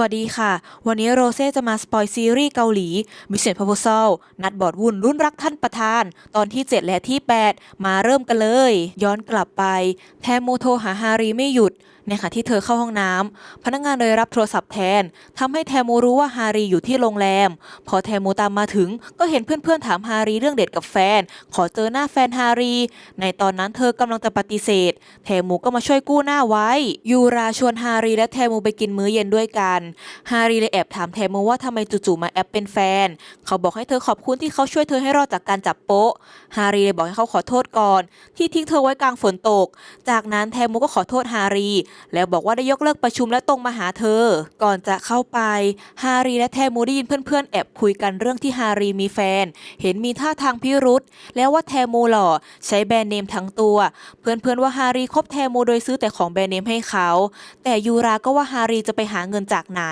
วัสดีค่ะ วันนี้โรเซ่จะมาสปอยซีรีส์เกาหลี Mission Proposal นัดบอดวุ่นรุ่นรักท่านประธาน ตอนที่ 7 และที่ 8 มาเริ่มกันเลย ย้อนกลับไป แทมูโทหาฮารีไม่หยุด ในขณะที่เธอเข้าห้องน้ำพนักงานเลยรับโทรศัพท์แทนทำให้แทมูรู้ว่าฮารีอยู่ที่โรงแรม พอแทมูตามมาถึง ก็เห็นเพื่อนๆถามฮารีเรื่องเด็ดกับแฟน ขอเจอหน้าแฟนฮารี ในตอนนั้นเธอกำลังจะปฏิเสธ แทมูก็มาช่วยกู้หน้าไว้ ยูราชวนฮารีและแทมูไปกินมื้อเย็นด้วยกัน ฮารีเลยแอบถามแทมูว่าทำไมจู่ๆมาแอบเป็นแฟน เขาบอกให้เธอขอบคุณที่เขาช่วยเธอให้รอดจากการจับโป๊ะ ฮารีเลยบอกให้เขาขอโทษก่อน ที่ทิ้งเธอไว้กลางฝนตก จากนั้นแทมูก็ขอโทษฮารีแล้วบอกว่าได้ยกเลิกประชุมและตรงมาหาเธอ ก่อนจะเข้าไป ฮารีและแทมูได้ยินเพื่อนๆ แอบคุยกันเรื่องที่ฮารีมีแฟน เห็นมีท่าทางพิรุษแล้วว่าแทมูหล่อใช้แบรนด์เนมทั้งตัว เพื่อนๆว่าฮารีคบแทมูโดยซื้อแต่ของแบรนด์เนมให้เขา แต่ยูราก็ว่าฮารีจะไปหาเงินจากไหน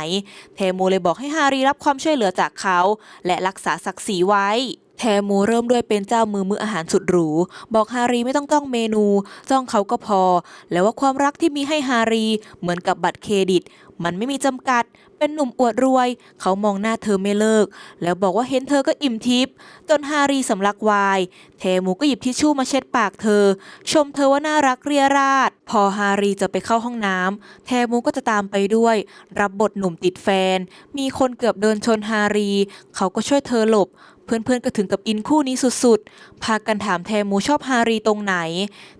แทมูเลยบอกให้ฮารีรับความช่วยเหลือจากเขา และรักษาศักดิ์ศรีไว้ แทมูเริ่มด้วยเป็นเจ้ามือมืออาหารสุดหรู บอกฮารีไม่ต้องจ้องเมนู จ้องเขาก็พอ แล้วว่าความรักที่มีให้ฮารีเหมือนกับบัตรเครดิต มันไม่มีจำกัด เป็นหนุ่มอวดรวย เขามองหน้าเธอไม่เลิก แล้วบอกว่าเห็นเธอก็อิ่มทิพย์จนฮารีสำลักวายเทมูก็หยิบทิชชู่มาเช็ดปากเธอ ชมเธอว่าน่ารักเรียราดพอฮารีจะไปเข้าห้องน้ำแทมูก็จะตามไปด้วย รับบทหนุ่มติดแฟน มีคนเกือบเดินชนฮารี เขาก็ช่วยเธอหลบเพื่อนๆก็ถึงกับอินคู่นี้สุดๆ พากันถามแทมูชอบฮารีตรงไหน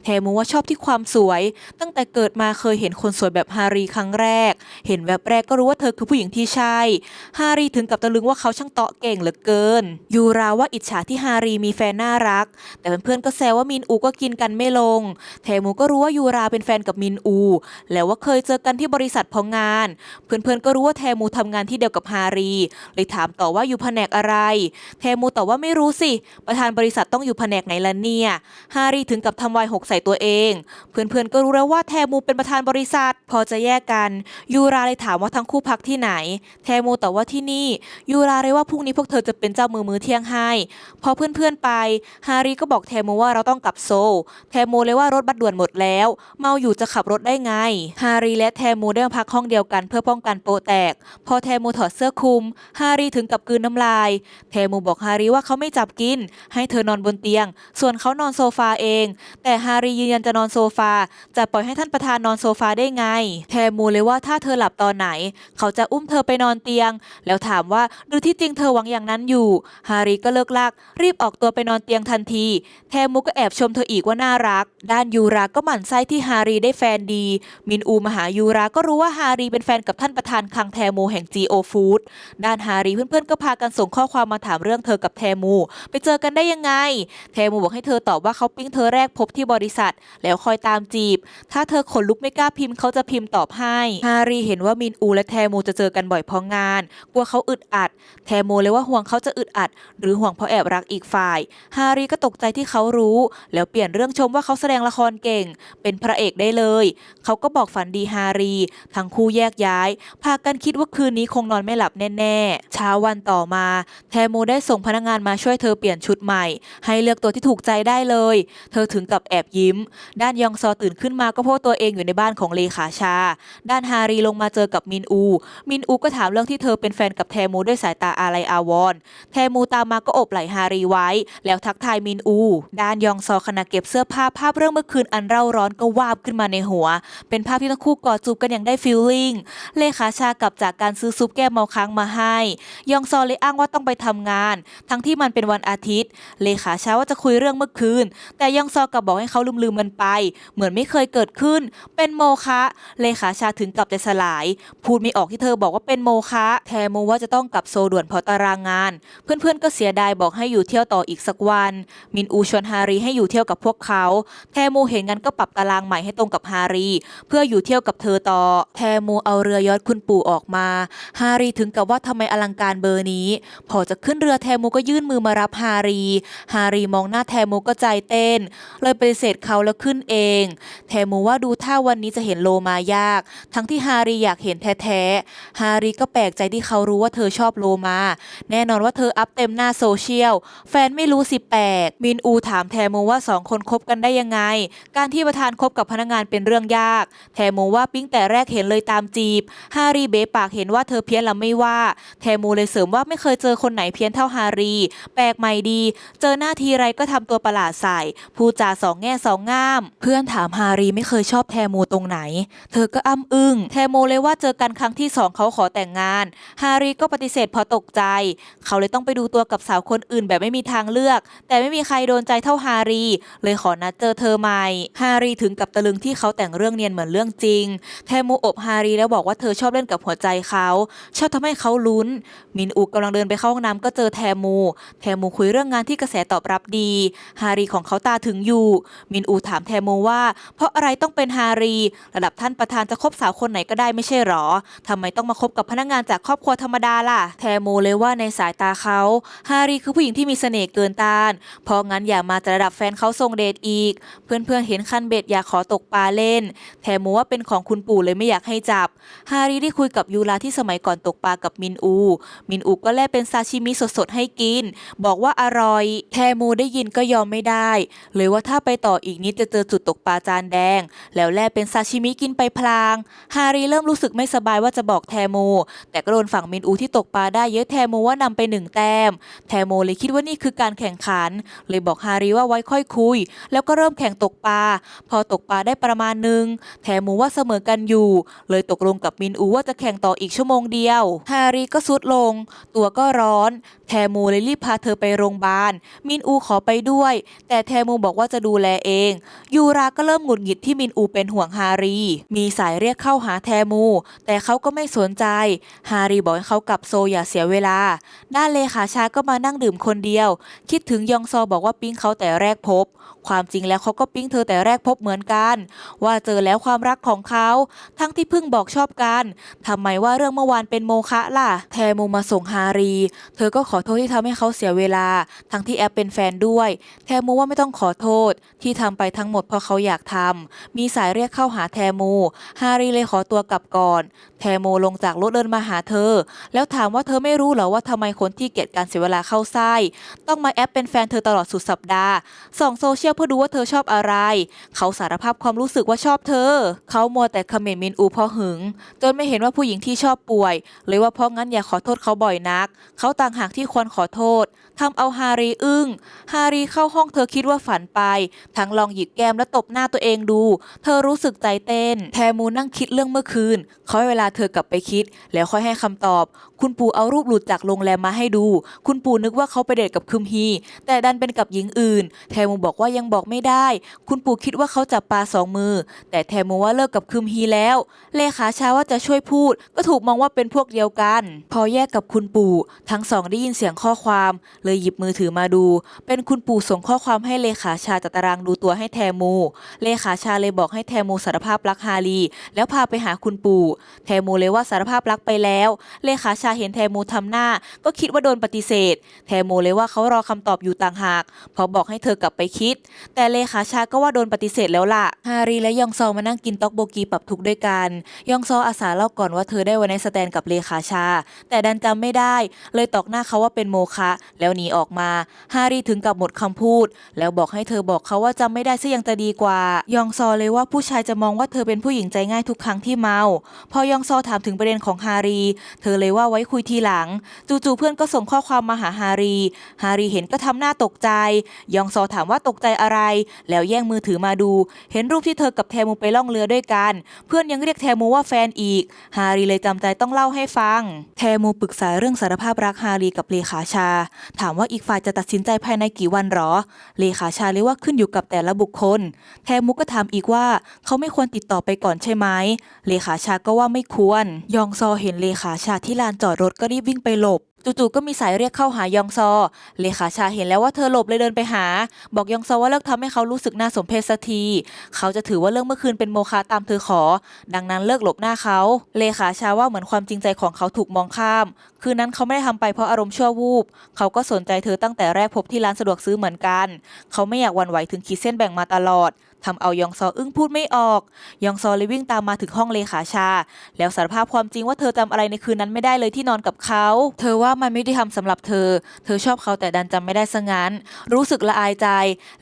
แทมูว่าชอบที่ความสวย ตั้งแต่เกิดมาเคยเห็นคนสวยแบบฮารีครั้งแรก เห็นแบบแรกก็รู้ว่าเธอคือผู้หญิงที่ใช่ ฮารีถึงกับตะลึงว่าเขาช่างเตาะเก่งเหลือเกิน ยูราว่าอิจฉาที่ฮารีมีแฟนน่ารัก แต่เพื่อนๆก็แซวว่ามินอูก็กินกันไม่ลงแทมูก็รู้ว่ายูราเป็นแฟนกับมินอู แล้วว่าเคยเจอกันที่บริษัทพองาน เพื่อนๆก็รู้ว่าแทมูทำงานที่เดียวกับฮารี เลยถามต่อว่าอยู่แผนกอะไร แทมูตอบว่าไม่รู้สิ ประธานบริษัทต้องอยู่แผนกไหนล่ะเนี่ย ฮารีถึงกับทำวายหกใส่ตัวเอง เพื่อนๆก็รู้แล้วว่าแทมูเป็นประธานบริษัท พอจะแยกกัน ยูราเลยถามว่าทั้งคู่พักที่ไหนแทมูตอบว่าที่นี่ ยูราเลยว่าพรุ่งนี้พวกเธอจะเป็นเจ้ามือมื้อเที่ยงให้ พอเพื่อนๆไป ฮารีก็บอกแทมูว่าเราต้องกลับโซล แทมูเลยว่ารถบัสด่วนหมดแล้ว เมาอยู่จะขับรถได้ไง ฮารีและแทมูได้มาพักห้องเดียวกันเพื่อป้องกันโปแตก พอแทมูถอดเสื้อคลุม ฮารีถึงกับกืนน้ำลาย แทมูบอกฮารีว่าเขาไม่จับกิน ให้เธอนอนบนเตียง ส่วนเขานอนโซฟาเอง แต่ฮารียืนยันจะนอนโซฟา จะปล่อยให้ท่านประธานนอนโซฟาได้ไง แทมูเลยว่าถ้าเธอหลับตอนไหน เขาจะอุ้มเธอไปนอนเตียง แล้วถามว่าหรือที่จริงเธอหวังอย่างนั้นอยู่ ฮารีก็เลิกลาก รีบออกตัวไปนอนเตียงทันที แทมูก็แอบชมเธออีกว่าน่ารัก ด้านยูราก็หมั่นไส้ที่ฮารีได้แฟนดี มินอูมาหายูราก็รู้ว่าฮารีเป็นแฟนกับท่านประธานคังแทมูแห่ง GO Food ด้านฮารีเพื่อนๆก็พากันส่งข้อความมาถามเรื่องเธอกับแทมู ไปเจอกันได้ยังไง แทมูบอกให้เธอตอบว่าเขาปิ๊งเธอแรกพบที่บริษัท แล้วคอยตามจีบ ถ้าเธอขนลุกไม่กล้าพิมพ์เขาจะพิมพ์ตอบให้ ฮารีเห็นว่ามินอูและแทมูจะเจอกันบ่อยเพราะงาน กลัวเขาอึดอัด แทมูเลยว่าห่วงเขาจะอึดอัด หรือห่วงเพราะแอบรักอีกฝ่าย ฮารีก็ตกใจที่เขารู้ แล้วเปลี่ยนเรื่องชมว่าเขาแสดงละครเก่ง เป็นพระเอกได้เลย เขาก็บอกฝันดีฮารี ทั้งคู่แยกย้าย พากันคิดว่าคืนนี้คงนอนไม่หลับแน่ๆ เช้าวันต่อมา แทมูได้ส่งพนักงานมาช่วยเธอเปลี่ยนชุดใหม่ ให้เลือกตัวที่ถูกใจได้เลย เธอถึงกับแอบยิ้ม ด้านยองซอตื่นขึ้นมาก็พบตัวเองอยู่ในบ้านของเลขาชา ด้านฮารีลงมาเจอกับมินอูมินอูก็ถามเรื่องที่เธอเป็นแฟนกับแทมูด้วยสายตาอาลัยอาวรณ์แทมูตามมาก็อบไหลฮารีไว้ แล้วทักทายมินอู ด้านยองซอขณะเก็บเสื้อผ้าภาพเรื่องเมื่อคืนอันเร่าร้อนก็วาบขึ้นมาในหัว เป็นภาพที่ทั้งคู่กอดจูบกันอย่างได้ฟีลลิ่งเลขาชากลับจากการซื้อซุปแก้เมาค้างมาให้ ยองซอเลยอ้างว่าต้องไปทำงาน ทั้งที่มันเป็นวันอาทิตย์ เลขาชาว่าจะคุยเรื่องเมื่อคืน แต่ยองซอกลับบอกให้เขาลืมๆมันไป เหมือนไม่เคยเกิดขึ้น เป็นโมฆะเลขาชาถึงกับใจสลาย พูดไม่ออกที่เธอบอกว่าเป็นโมฆะแทโมว่าจะต้องกลับโซด่วนเพราะตารางงาน เพื่อนๆก็เสียดายบอกให้อยู่เที่ยวต่ออีกสักวัน มินอูชวนฮารีให้อยู่เที่ยวกับพวกเขา แทโมเห็นงั้นก็ปรับตารางใหม่ให้ตรงกับฮารี เพื่ออยู่เที่ยวกับเธอต่อ แทโมเอาเรือยอทคุณปู่ออกมา ฮารีถึงกับว่าทำไมอลังการเบอร์นี้ พอจะขึ้นเรือแทโมมูก็ยื่นมือมารับฮารี ฮารีมองหน้าแทมูก็ใจเต้น เลยปฏิเสธเขาแล้วขึ้นเอง แทมูว่าดูท่าวันนี้จะเห็นโลมายาก ทั้งที่ฮารีอยากเห็นแท้ๆฮารีก็แปลกใจที่เขารู้ว่าเธอชอบโลมา แน่นอนว่าเธออัพเต็มหน้าโซเชียล แฟนไม่รู้สิแปลกมินอูถามแทมูว่าสองคนคบกันได้ยังไง การที่ประธานคบกับพนักงานเป็นเรื่องยาก แทมูว่าปิ๊งแต่แรกเห็นเลยตามจีบ ฮารีเบะปากเห็นว่าเธอเพี้ยนแล้วไม่ว่า แทมูเลยเสริมว่าไม่เคยเจอคนไหนเพี้ยนเท่าฮารีแปลกใหม่ดี เจอหน้าทีไรก็ทำตัวประหลาดใส่พูดจาสองแง่สองง่าม เพื่อนถามฮารีไม่เคยชอบแทมูตรงไหน เธอก็อ้ำอึ้ง แทมูเลยว่าเจอกันครั้งที่สองเขาขอแต่งงาน ฮารีก็ปฏิเสธเพอตกใจ เขาเลยต้องไปดูตัวกับสาวคนอื่นแบบไม่มีทางเลือก แต่ไม่มีใครโดนใจเท่าฮารีเลยขอนัดเจอเธอใหม่ ฮารีถึงกับตะลึงที่เขาแต่งเรื่องเนียนเหมือนเรื่องจริง แทมูอบฮารีแล้วบอกว่าเธอชอบเล่นกับหัวใจเขาชอบทำให้เขาลุ้น มินอูกำลังเดินไปเข้าห้องน้ำก็เจอแทมู แทมูคุยเรื่องงานที่กระแสตอบรับดี ฮารีของเขาตาถึงอยู่ มินอูถามแทมูว่า เพราะอะไรต้องเป็นฮารี ระดับท่านประธานจะคบสาวคนไหนก็ได้ไม่ใช่หรอทำไมต้องมาคบกับพนักงานจากครอบครัวธรรมดาล่ะ แทมูเลยว่าในสายตาเขา ฮารีคือผู้หญิงที่มีเสน่ห์เกินต้าน เพราะงั้นอย่ามาจะระดับแฟนเขาทรงเดชอีก เพื่อนๆเห็นคันเบ็ดอยากขอตกปลาเล่น แทมูว่าเป็นของคุณปู่เลยไม่อยากให้จับ ฮารีได้คุยกับยูราที่สมัยก่อนตกปลากับมินอู มินอูก็แลกเป็นซาชิมิสดๆให้กิน บอกว่าอร่อย แทมูได้ยินก็ยอมไม่ได้ เลยว่าถ้าไปต่ออีกนิดจะเจอจุดตกปลาจานแดง แล้วแลกเป็นซาชิมิกินไปพลาง ฮารีเริ่มรู้สึกไม่สบายว่าจะบอกแทมูแต่ก็โดนฝั่งมินอูที่ตกปลาได้เยอะแทมูว่านำไปหนึ่งแต้ม แทมูเลยคิดว่านี่คือการแข่งขัน เลยบอกฮารีว่าไว้ค่อยคุย แล้วก็เริ่มแข่งตกปลา พอตกปลาได้ประมาณหนึ่งแทมูว่าเสมอกันอยู่ เลยตกลงกับมินอูว่าจะแข่งต่ออีกชั่วโมงเดียว ฮารีก็สุดลง ตัวก็ร้อน แทมูเลยรีบพาเธอไปโรงพยาบาล มินอูขอไปด้วย แต่แทมูบอกว่าจะดูแลเอง ยูราก็เริ่มหงุดหงิดที่มินอูเป็นห่วงฮารี มีสายเรียกเข้าหาแทมูแต่เขาก็ไม่สนใจ ฮารีบอกให้เขากลับโซอย่าเสียเวลา ด้านเลขาชาก็มานั่งดื่มคนเดียว คิดถึงยองซอบอกว่าปิ๊งเขาแต่แรกพบ ความจริงแล้วเขาก็ปิ๊งเธอแต่แรกพบเหมือนกัน ว่าเจอแล้วความรักของเขา ทั้งที่เพิ่งบอกชอบกันทำไมว่าเรื่องเมื่อวานเป็นโมฆะล่ะ แทมูมาส่งฮารี เธอก็ขอโทษที่ทำให้เขาเสียเวลา ทั้งที่แอปเป็นแฟนด้วย แทมูว่าไม่ต้องขอโทษ ที่ทำไปทั้งหมดเพราะเขาอยากทำมีสายเรียกเข้าหาแทมู ฮารีเลยขอตัวกลับก่อน แทมูลงจากรถเดินมาหาเธอ แล้วถามว่าเธอไม่รู้เหรอว่าทำไมคนที่เกลียดการเสียเวลาเข้าไส้ต้องมาแอปเป็นแฟนเธอตลอดสุดสัปดาห์ส่องโซเชียลเพื่อดูว่าเธอชอบอะไร เขาสารภาพความรู้สึกว่าชอบเธอ เขามัวแต่คอมเมนต์มินอูเพราะหึง จนไม่เห็นว่าผู้หญิงที่ชอบป่วย เลยว่าเพราะงั้นอย่าขอโทษเขาบ่อยนัก เขาต่างหากที่ควรขอโทษ ทำเอาฮารีอึ้ง ฮารีเข้าห้องเธอคิดว่าฝันไป ทั้งลองหยิกแก้มและตบหน้าตัวเองดู เธอรู้สึกใจเต้น แทมูนั่งคิดเรื่องเมื่อคืนเขาให้เวลาเธอกลับไปคิด แล้วค่อยให้คำตอบ คุณปู่เอารูปหลุดจากโรงแรมมาให้ดู คุณปู่นึกว่าเขาไปเดทกับคึมฮี แต่ดันเป็นกับหญิงอื่น แทมูบอกว่ายังบอกไม่ได้ คุณปู่คิดว่าเขาจับปลาสองมือ แต่แทมูว่าเลิกกับคึมฮีแล้ว เลขาชาว่าจะช่วยพูด ก็ถูกมองว่าเป็นพวกเดียวกัน พอแยกกับคุณปู่ ทั้งสองได้ยินเสียงข้อความเลยหยิบมือถือมาดู เป็นคุณปู่ส่งข้อความให้เลขาชาจัดตารางดูตัวให้แทมู เลขาชาเลยบอกให้แทมูสารภาพรักฮารี แล้วพาไปหาคุณปู่ แทมูเลยว่าสารภาพรักไปแล้ว เลขาชาเห็นแทมูทำหน้า ก็คิดว่าโดนปฏิเสธ แทมูเลยว่าเขารอคำตอบอยู่ต่างหาก พอบอกให้เธอกลับไปคิด แต่เลขาชาก็ว่าโดนปฏิเสธแล้วล่ะ ฮารีและยองซอมานั่งกินต๊อกโบกีปรับทุกข์ด้วยกัน ยองซออาสาเล่าก่อนว่าเธอได้วันในสแตนกับเลขาชา แต่ดันจำไม่ได้ เลยตอกหน้าเขาว่าเป็นโมฆะแล้วหนีออกมา ฮารีถึงกับหมดคำพูด แล้วบอกให้เธอบอกเขาว่าจำไม่ได้ซะยังจะดีกว่า ยองซอเลยว่าผู้ชายจะมองว่าเธอเป็นผู้หญิงใจง่ายทุกครั้งที่เมา พอยองซอถามถึงประเด็นของฮารี เธอเลยว่าไว้คุยทีหลัง จู่ๆเพื่อนก็ส่งข้อความมาหาฮารี ฮารีเห็นก็ทำหน้าตกใจ ยองซอถามว่าตกใจอะไร แล้วแย่งมือถือมาดู เห็นรูปที่เธอกับแทมูไปล่องเรือด้วยกัน เพื่อนยังเรียกแทมูว่าแฟนอีก ฮารีเลยจำใจต้องเล่าให้ฟัง แทมูปรึกษาเรื่องสารภาพรักฮารีกับเลขาชาถามว่าอีกฝ่ายจะตัดสินใจภายในกี่วันหรอ เลขาชาเลยว่าขึ้นอยู่กับแต่ละบุคคล แทมุกก็ถามอีกว่าเขาไม่ควรติดต่อไปก่อนใช่ไหม เลขาชาก็ว่าไม่ควร ยองซอเห็นเลขาชาที่ลานจอดรถก็รีบวิ่งไปหลบ จู่ๆก็มีสายเรียกเข้าหายองซอ เลขาชาเห็นแล้วว่าเธอหลบเลยเดินไปหา บอกยองซอว่าเลิกทำให้เขารู้สึกน่าสมเพชสักที เขาจะถือว่าเรื่องเมื่อคืนเป็นโมฆะตามเธอขอ ดังนั้นเลิกหลบหน้าเขา เลขาชาว่าเหมือนความจริงใจของเขาถูกมองข้าม คืนนั้นเขาไม่ได้ทำไปเพราะอารมณ์ชั่ววูบ เขาก็สนใจเธอตั้งแต่แรกพบที่ร้านสะดวกซื้อเหมือนกัน เขาไม่อยากวันไหวถึงขีดเส้นแบ่งมาตลอด ทำเอายองซออึ้งพูดไม่ออก ยองซอเลยวิ่งตามมาถึงห้องเลขาชา แล้วสารภาพความจริงว่าเธอจำอะไรในคืนนั้นไม่ได้เลยที่นอนกับเขา เธอว่ามันไม่ได้ทำสำหรับเธอ เธอชอบเขาแต่ดันจำไม่ได้ซะงั้น รู้สึกละอายใจ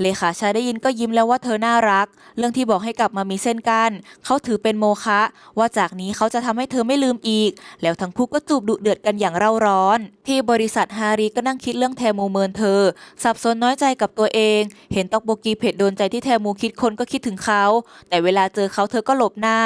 เลขาชาได้ยินก็ยิ้มแล้วว่าเธอน่ารัก เรื่องที่บอกให้กลับมามีเส้นกันเขาถือเป็นโมฆะว่าจากนี้เขาจะทำให้เธอไม่ลืมอีก แล้วทั้งคู่ก็จูบดุเดือดกันอย่างเร่าร้อน ที่บริษัทฮารีก็นั่งคิดเรื่องแทมูเมินเธอ สับสนน้อยใจกับตัวเอง เห็นตอกโบกีเผ็ดโดนใจที่แทมูคิดคนก็คิดถึงเขา แต่เวลาเจอเขาเธอก็หลบหน้า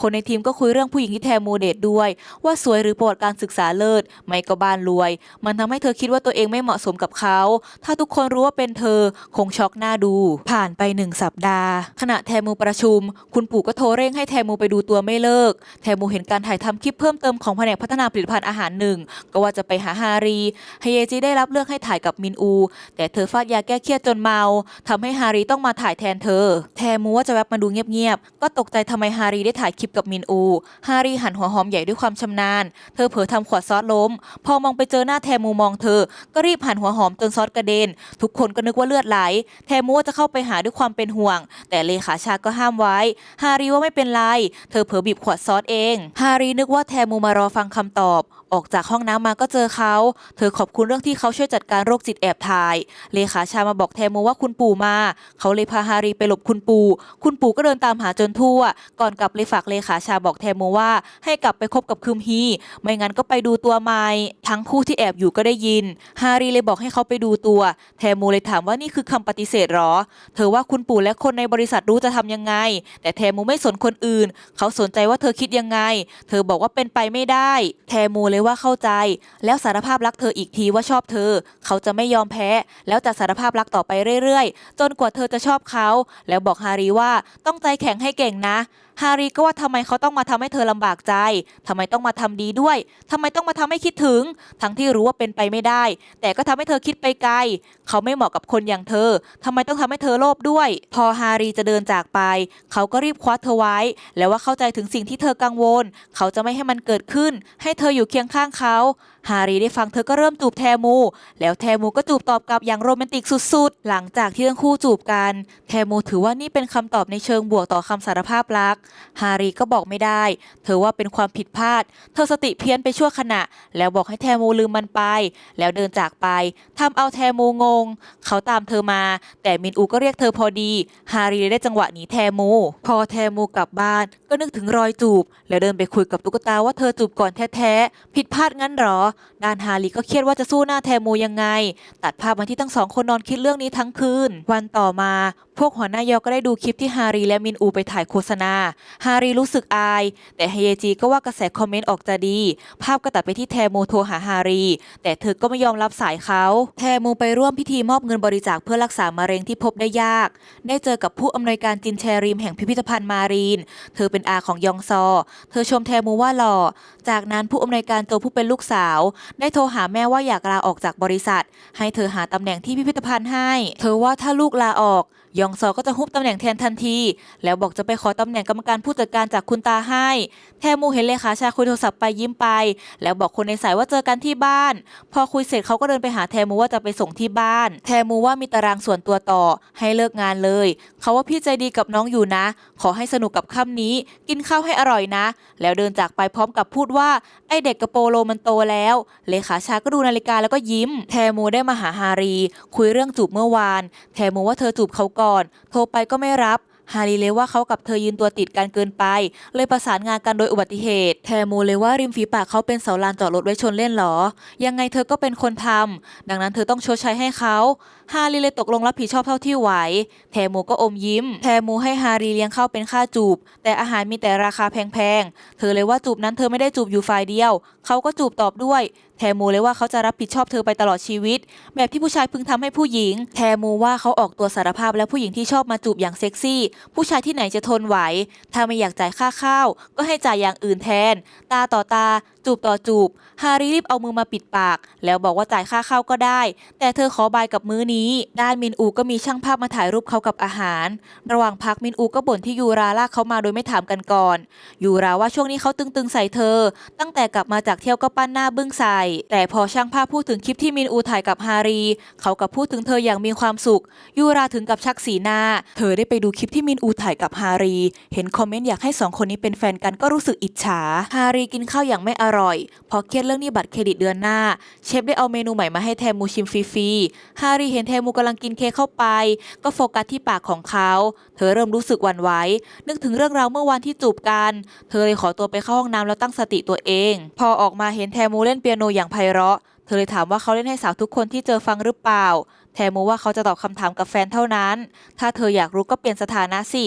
คนในทีมก็คุยเรื่องผู้หญิงที่แทมูเดทด้วย ว่าสวยหรือประวัติการศึกษาเลิศไม่ก็บ้านรวย มันทำให้เธอคิดว่าตัวเองไม่เหมาะสมกับเขา ถ้าทุกคนรู้ว่าเป็นเธอคงช็อกหน้าดู ผ่านไปหนึ่งสัปดาห์ ขณะแทมูประชุม คุณปู่ก็โทรเร่งให้แทมูไปดูตัวไม่เลิก แทมูเห็นการถ่ายทำคลิปเพิ่มเติมของแผนกพัฒนาผลิตภัณฑ์อาหารหนึ่งก็ว่าจะไปหาฮารีฮเยจิได้รับเลือกให้ถ่ายกับมินอู แต่เธอฟาดยาแก้เครียดจนเมาทำให้ฮารีต้องมาถ่ายแทนเธอแทมูว่าจะแวบมาดูเงียบๆ ก็ตกใจทำไมฮารีได้ถ่ายคลิปกับมินอู ฮารีหันหัวหอมใหญ่ด้วยความชำนาญ เธอเผลอทำขวดซอสล้ม พอมองไปเจอหน้าแทมูมองเธอ ก็รีบหันหัวหอมจนซอสกระเด็น ทุกคนก็นึกว่าเลือดไหล แทมูว่าจะเข้าไปหาด้วยความเป็นห่วง แต่เลขาชาก็ห้ามไว้ ฮารีว่าไม่เป็นไร เธอเผลอบีบขวดซอสเอง ฮารีนึกว่าแทมูมารอฟังคำตอบ ออกจากห้องน้ำมาก็เจอเขา เธอขอบคุณเรื่องที่เขาช่วยจัดการโรคจิตแอบถ่าย เลขาชามาบอกแทมูว่าคุณปู่มา เขาเลยพาฮารีไปหลบคุณปู่ คุณปู่ก็เดินตามหาจนทั่ว ก่อนกลับเลยฝากเลขาชาบอกแทมูว่า ให้กลับไปคบกับคืมฮี ไม่งั้นก็ไปดูตัวใหม่ทั้งคู่ที่แอบอยู่ก็ได้ยิน ฮารีเลยบอกให้เขาไปดูตัว แทมูเลยถามว่านี่คือคำปฏิเสธหรอ เธอว่าคุณปู่และคนในบริษัทรู้จะทำยังไง แต่แทมูไม่สนคนอื่น เขาสนใจว่าเธอคิดยังไง เธอบอกว่าเป็นไปไม่ได้ แทมูเลยว่าเข้าใจ แล้วสารภาพรักเธออีกทีว่าชอบเธอ เขาจะไม่ยอมแพ้ แล้วจะสารภาพรักต่อไปเรื่อยๆ จนกว่าเธอจะชอบเขา แล้วบอกฮารีว่าต้องใจแข็งให้เก่งนะ ฮารีก็ว่าทำไมเขาต้องมาทำให้เธอลำบากใจทำไมต้องมาทำดีด้วยทำไมต้องมาทำให้คิดถึง ทั้งที่รู้ว่าเป็นไปไม่ได้ แต่ก็ทำให้เธอคิดไปไกล เขาไม่เหมาะกับคนอย่างเธอทำไมต้องทำให้เธอโลภด้วย พอฮารีจะเดินจากไป เขาก็รีบคว้าเธอไว้ แล้วว่าเข้าใจถึงสิ่งที่เธอกังวล เขาจะไม่ให้มันเกิดขึ้น ให้เธออยู่เคียงข้างเขา ฮารีได้ฟังเธอก็เริ่มจูบแทมู แล้วแทมูก็จูบตอบกลับอย่างโรแมนติกสุดๆ หลังจากที่ทั้งคู่จูบกัน แทมูถือว่านี่เป็นคำตอบในเชิงบวกต่อคำสารภาพรัก ฮารีก็บอกไม่ได้ เธอว่าเป็นความผิดพลาด เธอสติเพี้ยนไปชั่วขณะ แล้วบอกให้แทมูลืมมันไป แล้วเดินจากไปทำเอาแทมูงง เขาตามเธอมา แต่มินอูก็เรียกเธอพอดี ฮารีเลยได้จังหวะหนีแทมู พอแทมูกลับบ้าน ก็นึกถึงรอยจูบ แล้วเดินไปคุยกับตุ๊กตาว่าเธอจูบก่อนแท้ๆ ผิดพลาดงั้นหรอด้านฮารีก็เครียดว่าจะสู้หน้าแทมูยังไง ตัดภาพมาที่ทั้งสองคนนอนคิดเรื่องนี้ทั้งคืน วันต่อมา พวกหัวหน้ายอก็ได้ดูคลิปที่ฮารีและมินอูไปถ่ายโฆษณา ฮารีรู้สึกอาย แต่เฮเยจีก็ว่ากระแสคอมเมนต์ออกจะดี ภาพก็ตัดไปที่แทมูโทรหาฮารีแต่เธอก็ไม่ยอมรับสายเขา แทมูไปร่วมพิธีมอบเงินบริจาคเพื่อรักษามะเร็งที่พบได้ยาก ได้เจอกับผู้อำนวยการจินแชริมแห่งพิพิธภัณฑ์มารีน เธอเป็นอาของยองซอ เธอชมแทมูว่าหล่อ จากนั้นผู้อำนวยการโจผู้เป็นลูกสาวได้โทรหาแม่ว่าอยากลาออกจากบริษัท ให้เธอหาตำแหน่งที่พิพิธภัณฑ์ให้ เธอว่าถ้าลูกลาออก ยองซอก็จะฮุบตำแหน่งแทนทันที แล้วบอกจะไปขอตำแหน่งกรรมการผู้จัดการจากคุณตาให้ แทมูเห็นเลขาชาคุยโทรศัพท์ไปยิ้มไป แล้วบอกคนในสายว่าเจอกันที่บ้าน พอคุยเสร็จเขาก็เดินไปหาแทมูว่าจะไปส่งที่บ้าน แทมูว่ามีตารางส่วนตัวต่อ ให้เลิกงานเลย เขาว่าพี่ใจดีกับน้องอยู่นะ ขอให้สนุกกับค่ำนี้ กินข้าวให้อร่อยนะ แล้วเดินจากไปพร้อมกับพูดว่าไอเด็กกระโปโลมันโตแล้ว เลขาชาก็ดูนาฬิกาแล้วก็ยิ้ม แทมูได้มาหาฮารี คุยเรื่องจูบเมื่อวาน แทมูว่าเธอจูบเขาก่อนโทรไปก็ไม่รับฮารีเลยว่าเขากับเธอยืนตัวติดกันเกินไป เลยประสานงานกันโดยอุบัติเหตุ แทมูเลยว่าริมฝีปากเขาเป็นเสาลานจอดรถไว้ชนเล่นหรอ ยังไงเธอก็เป็นคนทำดังนั้นเธอต้องชดใช้ให้เขาฮารีเลยตกลงรับผิดชอบเท่าที่ไหวแทมูก็อมยิ้ม แทมูให้ฮารีเลี้ยงข้าวเป็นค่าจูบ แต่อาหารมีแต่ราคาแพงๆ เธอเลยว่าจูบนั้นเธอไม่ได้จูบอยู่ฝ่ายเดียว เขาก็จูบตอบด้วย แทมูเลยว่าเขาจะรับผิดชอบเธอไปตลอดชีวิต แบบที่ผู้ชายพึงทำให้ผู้หญิง แทมูว่าเขาออกตัวสารภาพและผู้หญิงที่ชอบมาจูบอย่างเซ็กซี่ ผู้ชายที่ไหนจะทนไหว ถ้าไม่อยากจ่ายค่าข้าว ก็ให้จ่ายอย่างอื่นแทน ตาต่อตา จูบต่อจูบ ฮารีรีบเอามือมาปิดปาก แล้วบอกว่าจ่ายค่าข้าวก็ได้ แต่เธอขอบายกับมื้อนี้ด้านมินอูก็มีช่างภาพมาถ่ายรูปเขากับอาหาร ระหว่างพักมินอูก็บ่นที่ยูราลากเขามาโดยไม่ถามกันก่อน ยูราว่าช่วงนี้เขาตึงๆใส่เธอ ตั้งแต่กลับมาจากเที่ยวก็ปั้นหน้าบึ้งใส่ แต่พอช่างภาพพูดถึงคลิปที่มินอูถ่ายกับฮารี เขากับพูดถึงเธออย่างมีความสุข ยูราถึงกับชักสีหน้า เธอได้ไปดูคลิปที่มินอูถ่ายกับฮารี เห็นคอมเมนต์อยากให้สองคนนี้เป็นแฟนกันก็รู้สึกอิจฉา ฮารีกินข้าวอย่างไม่อร่อยพราะเครียดเรื่องหนี้บัตรเครดิตเดือนหน้า เชฟได้เอาเมนูใหม่มาให้แทมูชิมฟรีๆ ฮารีเห็นแทมูกำลังกินเค้กเข้าไป ก็โฟกัสที่ปากของเขา เธอเริ่มรู้สึกหวั่นไหวนึกถึงเรื่องราวเมื่อวันที่จูบกัน เธอเลยขอตัวไปเข้าห้องน้ำแล้วตั้งสติตัวเอง พอออกมาเห็นแทมูเล่นเปียโนอย่างไพเราะเธอเลยถามว่าเขาเล่นให้สาวทุกคนที่เจอฟังหรือเปล่า แทมูว่าเขาจะตอบคำถามกับแฟนเท่านั้น ถ้าเธออยากรู้ก็เปลี่ยนสถานะสิ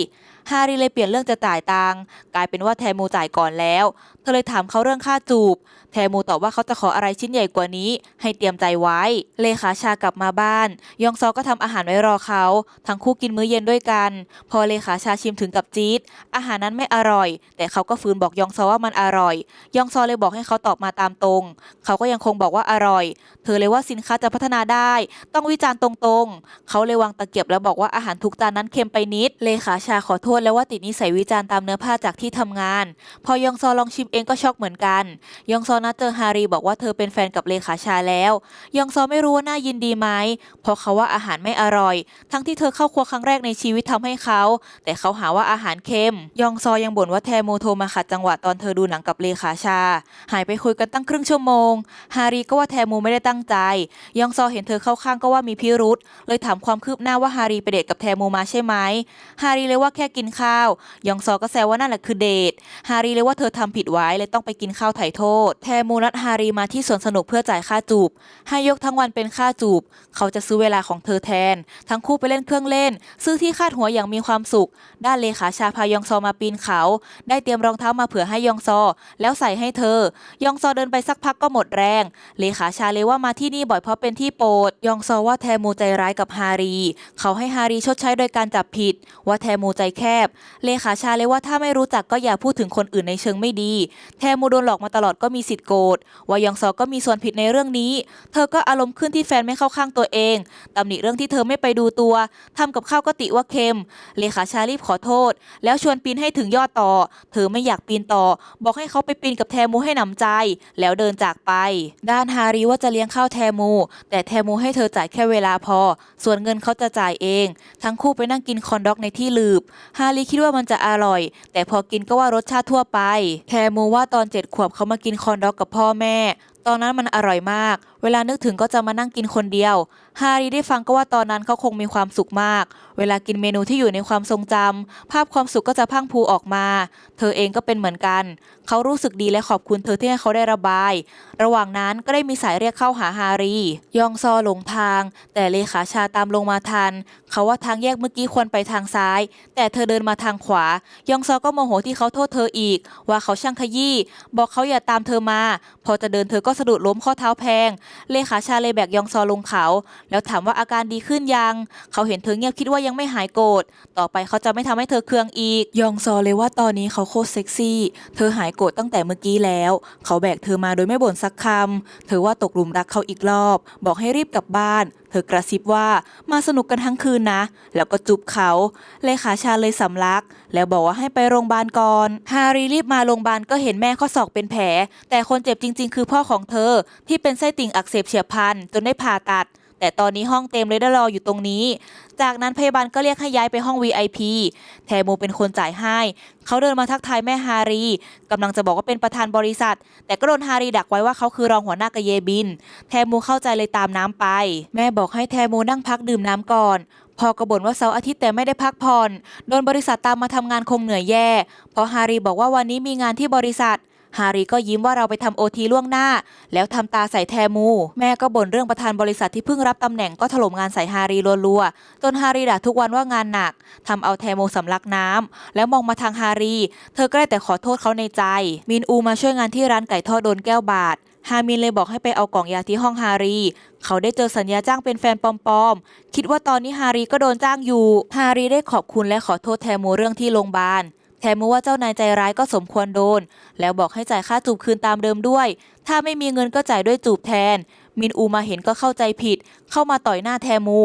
ฮารีเลยเปลี่ยนเรื่องจะจ่ายตังกลายเป็นว่าแทมูจ่ายก่อนแล้ว ธอเลยถามเขาเรื่องค่าจูบแทมูตอบว่าเขาจะขออะไรชิ้นใหญ่กว่านี้ ให้เตรียมใจไว้ เลขาชากลับมาบ้าน ยองซอก็ทำอาหารไว้รอเขา ทั้งคู่กินมื้อเย็นด้วยกัน พอเลขาชาชิมถึงกับจี๊ด อาหารนั้นไม่อร่อย แต่เขาก็ฝืนบอกยองซอว่ามันอร่อย ยองซอเลยบอกให้เขาตอบมาตามตรง เขาก็ยังคงบอกว่าอร่อย เธอเลยว่าสินค้าจะพัฒนาได้ ต้องวิจารณ์ตรงๆ เขาเลยวางตะเกียบแล้วบอกว่าอาหารทุกจานนั้นเค็มไปนิด เลขาชาขอโทษแล้วว่าติดนิสัยวิจารณ์ตามเนื้อผ้าจากที่ทำงาน พอยองซอลองชิมเองก็ช็อกเหมือนกัน ยองซอนัดเจอฮารีบอกว่าเธอเป็นแฟนกับเลขาชาแล้ว ยองซอไม่รู้ว่าน่ายินดีไหมเพราะเขาว่าอาหารไม่อร่อย ทั้งที่เธอเข้าครัวครั้งแรกในชีวิตทำให้เขา แต่เขาหาว่าอาหารเค็ม ยองซอยังบ่นว่าแทโมโทรมาขัดจังหวะตอนเธอดูหนังกับเลขาชา หายไปคุยกันตั้งครึ่งชั่วโมง ฮารีก็ว่าแทโมไม่ได้ตั้งใจ ยองซอเห็นเธอเข้าข้างก็ว่ามีพิรุษเลยถามความคืบหน้าว่าฮารีไปเดทกับแทโมมาใช่ไหมฮารีเลยว่าแค่กินข้าว ยองซอก็แซวว่านั่นแหละคือเดท ฮารีเลยว่าเธอทำผิดไว้เลยต้องไปกินข้าวไถ่โทษ แทมูนัดฮารีมาที่สวนสนุกเพื่อจ่ายค่าจูบ ให้ยกทั้งวันเป็นค่าจูบ เขาจะซื้อเวลาของเธอแทน ทั้งคู่ไปเล่นเครื่องเล่น ซื้อที่คาดหัวอย่างมีความสุข ด้านเลขาชาพายองซอมาปีนเขา ได้เตรียมรองเท้ามาเผื่อให้ยองซอ แล้วใส่ให้เธอ ยองซอเดินไปสักพักก็หมดแรง เลขาชาเลยว่ามาที่นี่บ่อยเพราะเป็นที่โปรด ยองซอว่าแทมูใจร้ายกับฮารี เขาให้ฮารีชดใช้โดยการจับผิด ว่าแทมูใจแคบ เลขาชาเลยว่าถ้าไม่รู้จักก็อย่าพูดถึงคนอื่นในเชิงไม่ดีแทมูโดนหลอกมาตลอดก็มีสิทธิ์โกรธว่ายองซอก็มีส่วนผิดในเรื่องนี้ เธอก็อารมณ์ขึ้นที่แฟนไม่เข้าข้างตัวเองตำหนิเรื่องที่เธอไม่ไปดูตัวทำกับข้าวก็ติว่าเค็ม เลขาชารีบขอโทษ แล้วชวนปีนให้ถึงยอดต่อ เธอไม่อยากปีนต่อ บอกให้เขาไปปีนกับแทมูให้หนำใจ แล้วเดินจากไป ด้านฮารีว่าจะเลี้ยงข้าวแทมู แต่แทมูให้เธอจ่ายแค่เวลาพอ ส่วนเงินเขาจะจ่ายเอง ทั้งคู่ไปนั่งกินคอนด็อกในที่ลืบ ฮารีคิดว่ามันจะอร่อย แต่พอกินก็ว่ารสชาติทั่วไป แทมว่าตอนเจ็ดขวบเขามากินคอนด็อกกับพ่อแม่ ตอนนั้นมันอร่อยมาก วลานึกถึงก็จะมานั่งกินคนเดียว ฮารีได้ฟังก็ว่าตอนนั้นเขาคงมีความสุขมาก เวลากินเมนูที่อยู่ในความทรงจำภาพความสุขก็จะพังพูออกมา เธอเองก็เป็นเหมือนกัน เขารู้สึกดีและขอบคุณเธอที่ให้เขาได้ระบาย ระหว่างนั้นก็ได้มีสายเรียกเข้าหาฮารี ยองซอหลงทาง แต่เลขาชาตามลงมาทัน เขาว่าทางแยกเมื่อกี้ควรไปทางซ้าย แต่เธอเดินมาทางขวา ยองซอก็โมโหที่เขาโทษเธออีก ว่าเขาช่างขยี้ บอกเขาอย่าตามเธอมา พอจะเดินเธอก็สะดุดล้มข้อเท้าแพงเลขาชาเลยแบกยองซอลงเขา แล้วถามว่าอาการดีขึ้นยัง เขาเห็นเธอเงียบคิดว่ายังไม่หายโกรธต่อไปเขาจะไม่ทำให้เธอเคืองอีก ยองซอเลยว่าตอนนี้เขาโคตรเซ็กซี่ เธอหายโกรธตั้งแต่เมื่อกี้แล้ว เขาแบกเธอมาโดยไม่บ่นสักคำเธอว่าตกหลุมรักเขาอีกรอบ บอกให้รีบกลับบ้าน ธอกระซิบว่ามาสนุกกันทั้งคืนนะ แล้วก็จุบเขา เลขาชาเลยสำลัก แล้วบอกว่าให้ไปโรงพยาบาลก่อน ฮารีรีบมาโรงพยาบาลก็เห็นแม่ข้อศอกเป็นแผล แต่คนเจ็บจริง ๆ คือพ่อของเธอที่เป็นไส้ติ่งอักเสบเฉียบพลันจนได้ผ่าตัด แต่ตอนนี้ห้องเต็มเลยได้รออยู่ตรงนี้ จากนั้นพยาบาลก็เรียกให้ย้ายไปห้อง VIP แทโมเป็นคนจ่ายให้ เขาเดินมาทักทายแม่ฮารีกำลังจะบอกว่าเป็นประธานบริษัท แต่ก็โดนฮารีดักไว้ว่าเขาคือรองหัวหน้ากะเยบิน แทโมเข้าใจเลยตามน้ำไป แม่บอกให้แทโมนั่งพักดื่มน้ำก่อนพอกระบ่นว่าเสาร์อาทิตย์แต่ไม่ได้พักผ่อน โดนบริษัทตามมาทำงานคงเหนื่อยแย่ เพราะฮารีบอกว่าวันนี้มีงานที่บริษัท ฮารีก็ยิ้มว่าเราไปทำโอทีล่วงหน้า แล้วทำตาใส่แทมู แม่ก็บ่นเรื่องประธานบริษัทที่เพิ่งรับตำแหน่งก็ถล่มงานใส่ฮารีรัวๆจนฮารีด่าทุกวันว่างานหนักทำเอาแทมูสำลักน้ำแล้วมองมาทางฮารี เธอก็ได้แต่ขอโทษเขาในใจ มินอูมาช่วยงานที่ร้านไก่ทอดโดนแก้วบาดฮามินเลยบอกให้ไปเอากล่องยาที่ห้องฮารี เขาได้เจอสัญญาจ้างเป็นแฟนปลอมๆ คิดว่าตอนนี้ฮารีก็โดนจ้างอยู่ ฮารีได้ขอบคุณและขอโทษแทมูเรื่องที่โรงพยาบาล แทมูว่าเจ้านายใจร้ายก็สมควรโดน แล้วบอกให้จ่ายค่าจูบคืนตามเดิมด้วย ถ้าไม่มีเงินก็จ่ายด้วยจูบแทน มินอูมาเห็นก็เข้าใจผิด เข้ามาต่อยหน้าแทมู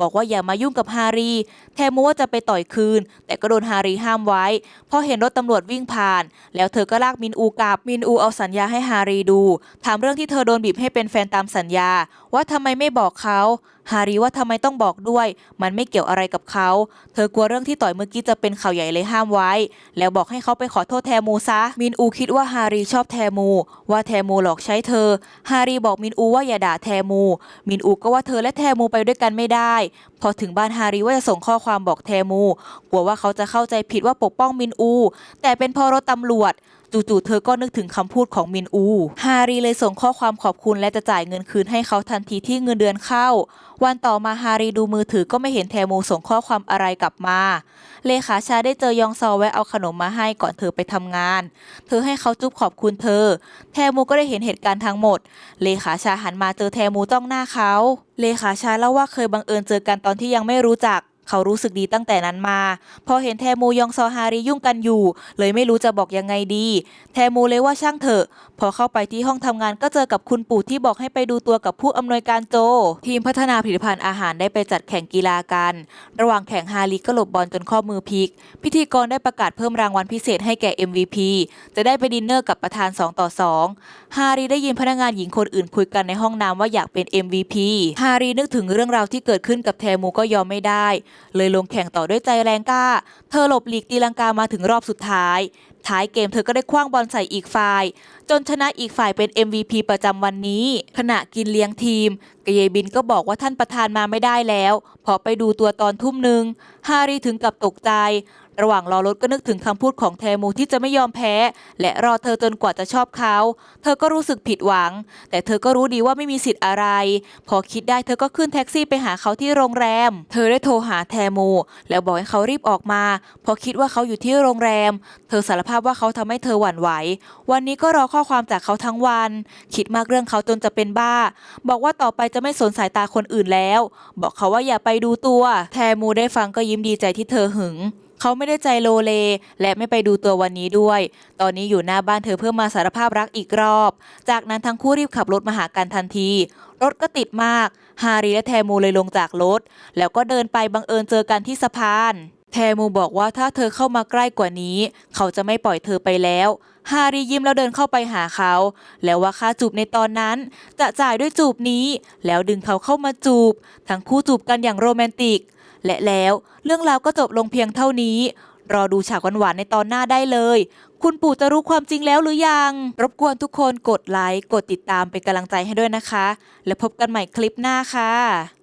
บอกว่าอย่ามายุ่งกับฮารี แทมูว่าจะไปต่อยคืน แต่ก็โดนฮารีห้ามไว้ พอเห็นรถตำรวจวิ่งผ่าน แล้วเธอก็ลากมินอูกลับมินอูเอาสัญญาให้ฮารีดู ถามเรื่องที่เธอโดนบีบให้เป็นแฟนตามสัญญา ว่าทำไมไม่บอกเขาฮารีว่าทำไมต้องบอกด้วย มันไม่เกี่ยวอะไรกับเขา เธอกลัวเรื่องที่ต่อยเมื่อกี้จะเป็นข่าวใหญ่เลยห้ามไว้ แล้วบอกให้เขาไปขอโทษแทมูซะ มินอูคิดว่าฮารีชอบแทมู ว่าแทมูหลอกใช้เธอ ฮารีบอกมินอูว่าอย่าด่าแทมู มินอูก็ว่าเธอและแทมูไปด้วยกันไม่ได้พอถึงบ้านฮารีว่าจะส่งข้อความบอกแทมู กลัวว่าเขาจะเข้าใจผิดว่าปกป้องมินอู แต่เป็นพอรถตำรวจ จู่ๆเธอก็นึกถึงคำพูดของมินอู ฮารีเลยส่งข้อความขอบคุณและจะจ่ายเงินคืนให้เขาทันทีที่เงินเดือนเข้า วันต่อมาฮารีดูมือถือก็ไม่เห็นแทมูส่งข้อความอะไรกลับมา เลขาชาได้เจอยองซอแวะเอาขนมมาให้ก่อนเธอไปทำงาน เธอให้เขาจุ๊บขอบคุณเธอ แทมูก็ได้เห็นเหตุการณ์ทั้งหมด เลขาชาหันมาเจอแทมูจ้องหน้าเขา เลขาชาเล่าว่าเคยบังเอิญเจอกันตอนที่ยังไม่รู้จัก เขารู้สึกดีตั้งแต่นั้นมา พอเห็นแทมูยองซอฮารียุ่งกันอยู่ เลยไม่รู้จะบอกยังไงดี แทมูเลยว่าช่างเถอะ พอเข้าไปที่ห้องทำงานก็เจอกับคุณปู่ที่บอกให้ไปดูตัวกับผู้อำนวยการโจ ทีมพัฒนาผลิตภัณฑ์อาหารได้ไปจัดแข่งกีฬากัน ระหว่างแข่งฮารีก็หลบบอลจนข้อมือพลิก พิธีกรได้ประกาศเพิ่มรางวัลพิเศษให้แก่ MVP จะได้ไปดินเนอร์กับประธาน 2 ต่อ 2 ฮารีได้ยินพนักงานหญิงคนอื่นคุยกันในห้องน้ำว่าอยากเป็น MVP ฮารีนึกถึงเรื่องราวที่เกิดขึ้นกับแทมูก็ยอมไม่ได้เลยลงแข่งต่อด้วยใจแรงกล้า เธอหลบหลีกตีลังกามาถึงรอบสุดท้าย ท้ายเกมเธอก็ได้คว้างบอลใส่อีกฝ่าย จนชนะอีกฝ่ายเป็น MVP ประจำวันนี้ ขณะกินเลี้ยงทีมกเยบินก็บอกว่าท่านประธานมาไม่ได้แล้ว พอไปดูตัวตอนทุ่มหนึ่งฮารีถึงกับตกใจ ระหว่างรอรถก็นึกถึงคำพูดของแทมูที่จะไม่ยอมแพ้ และรอเธอจนกว่าจะชอบเขา เธอก็รู้สึกผิดหวัง แต่เธอก็รู้ดีว่าไม่มีสิทธิ์อะไร พอคิดได้เธอก็ขึ้นแท็กซี่ไปหาเขาที่โรงแรม เธอได้โทรหาแทมู แล้วบอกให้เขารีบออกมาพราะคิดว่าเขาอยู่ที่โรงแรม เธอสารภาพว่าเขาทำให้เธอหวั่นไหว วันนี้ก็รอข้อความจากเขาทั้งวัน คิดมากเรื่องเขาจนจะเป็นบ้า บอกว่าต่อไปจะไม่สนสายตาคนอื่นแล้ว บอกเขาว่าอย่าไปดูตัว แทมูได้ฟังก็ยิ้มดีใจที่เธอหึง เขาไม่ได้ใจโลเล และไม่ไปดูตัววันนี้ด้วย ตอนนี้อยู่หน้าบ้านเธอเพื่อมาสารภาพรักอีกรอบ จากนั้นทั้งคู่รีบขับรถมาหากันทันที รถก็ติดมาก ฮารีและแทมูเลยลงจากรถ แล้วก็เดินไปบังเอิญเจอกันที่สะพาน แทมูบอกว่าถ้าเธอเข้ามาใกล้กว่านี้ เขาจะไม่ปล่อยเธอไปแล้วฮารียิ้มแล้วเดินเข้าไปหาเขา แล้วว่าค่าจูบในตอนนั้น จะจ่ายด้วยจูบนี้ แล้วดึงเขาเข้ามาจูบ ทั้งคู่จูบกันอย่างโรแมนติก และแล้วเรื่องราวก็จบลงเพียงเท่านี้ รอดูฉากหวานๆในตอนหน้าได้เลย คุณปู่จะรู้ความจริงแล้วหรือยัง รบกวนทุกคนกดไลค์ กดติดตามเป็นกำลังใจให้ด้วยนะคะ และพบกันใหม่คลิปหน้าค่ะ